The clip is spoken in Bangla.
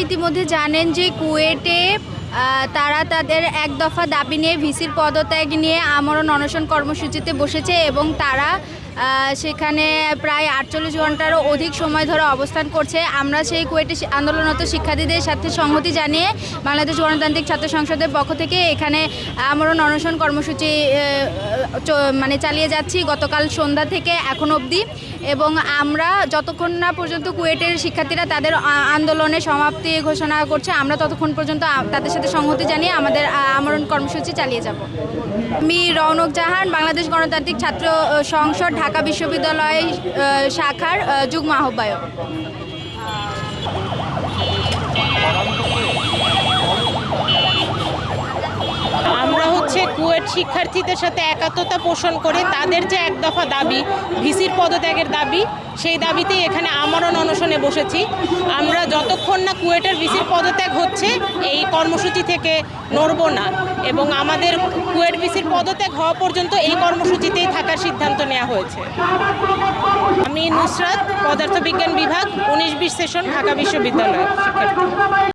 ইতিমধ্যে জানেন যে কুয়েটে তারা তাদের এক দফা দাবি নিয়ে ভিসির পদত্যাগ নিয়ে আমরণ অনশন কর্মসূচিতে বসেছে এবং তারা সেখানে প্রায় আটচল্লিশ ঘন্টারও অধিক সময় ধরে অবস্থান করছে। আমরা সেই কুয়েটে আন্দোলনরত শিক্ষার্থীদের সাথে সংহতি জানিয়ে বাংলাদেশ গণতান্ত্রিক ছাত্র সংসদের পক্ষ থেকে এখানে আমরণ অনশন কর্মসূচি মানে চালিয়ে যাচ্ছি গতকাল সন্ধ্যা থেকে এখন অবধি। এবং আমরা যতক্ষণ না পর্যন্ত কুয়েটের শিক্ষার্থীরা তাদের আন্দোলনে সমাপ্তি ঘোষণা করছে, আমরা ততক্ষণ পর্যন্ত তাদের সাথে সংহতি জানিয়ে আমাদের আমরণ কর্মসূচি চালিয়ে যাব। আমি রৌনক জাহান, বাংলাদেশ গণতান্ত্রিক ছাত্র সংসদ, ঢাকা বিশ্ববিদ্যালয় আ, শাখার যুগ্ম আহ্বায়ক। আমরা হচ্ছে কুয়েট শিক্ষার্থীদের সাথে একাত্মতা পোষণ করে তাদের যে এক দফা দাবি ভিসির পদত্যাগের দাবি সেই দাবিতেই এখানে আমরণ অনশনে বসেছি। আমরা যতক্ষণ না কুয়েটের ভিসির পদত্যাগ হচ্ছে কর্মসূচি থেকে নড়ব না। এবং আমাদের কুয়েট ভিসির পদত্যাগ হওয়া পর্যন্ত এই কর্মসূচিতেই থাকার সিদ্ধান্ত নেওয়া হয়েছে। আমি নুসরাত, পদার্থবিজ্ঞান বিভাগ, উনিশ বিশ সেশন, ঢাকা বিশ্ববিদ্যালয়